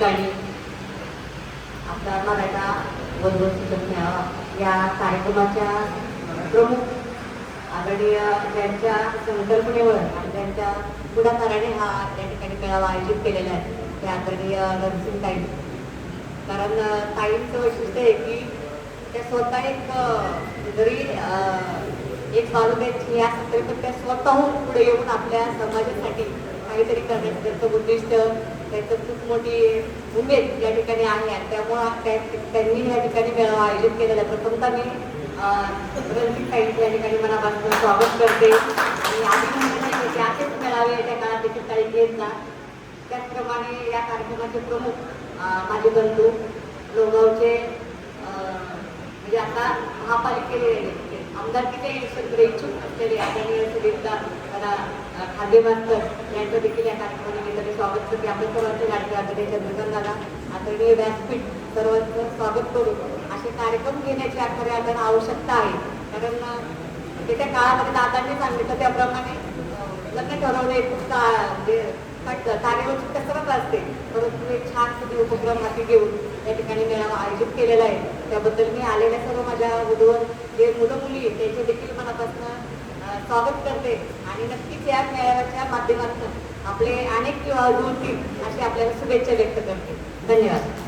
ठिकाणी. आपला मराठा वनवन सूचक मेळावा या कार्यक्रमाच्या प्रमुख आदरणीय त्यांच्या संकल्पनेवर आणि त्यांच्या पुढाकाराने हा त्या ठिकाणी मेळावा आयोजित केलेला आहे. ते आदरणीय रणसिंग ताई. कारण ताईंचं वैशिष्ट्य आहे की त्या स्वतः एक जरी एक बालुब्याची या सत्तरी पण त्या स्वतःहून पुढे येऊन आपल्या समाजासाठी काहीतरी करण्याचं त्यांचं उद्दिष्ट त्याचं खूप मोठी उमेद या ठिकाणी आहे. आणि त्यामुळं त्या- त्यांनी या ठिकाणी आयोजित केलेलं. आहे प्रथमतः मी रणजित ताईंचं या ठिकाणी मनापासून स्वागत करते. आणि आधी की असेच मेळावे त्या काळात देखील ताई घेत ना त्याचप्रमाणे या कार्यक्रमाचे प्रमुख माझे बंधू लोगावचे म्हणजे आता महापालिकेने आमदारकीचे सगळे इच्छुक असलेले आदरणीय सुदीपदा मला अं, खाद्य मास्तर यांचं देखील या कार्यक्रमानिमित्ताने स्वागत करते. आपण सर्वांचे लाडके आदरणीय चंद्रकांत आदरणीय व्यासपीठ सर्वांचं स्वागत करू. असे कार्यक्रम घेण्याची खऱ्या अर्थानं आवश्यकता आहे. कारण त्याच्या काळामध्ये दादांनी सांगितलं त्याप्रमाणे लग्न ठरवणे खूप का म्हणजे कट कसरत असते. परंतु एक छान उपक्रम हाती घेऊन या ठिकाणी मेळावा आयोजित केलेला आहे. त्याबद्दल मी आलेल्या सर्व माझ्या वधूवर जे मुलं मुली आहेत त्यांचे देखील मनापासून स्वागत करते. आणि नक्कीच या मेळाव्याच्या माध्यमातून आपले अनेक किंवा दोन तीन अशी आपल्याला शुभेच्छा व्यक्त करते. धन्यवाद.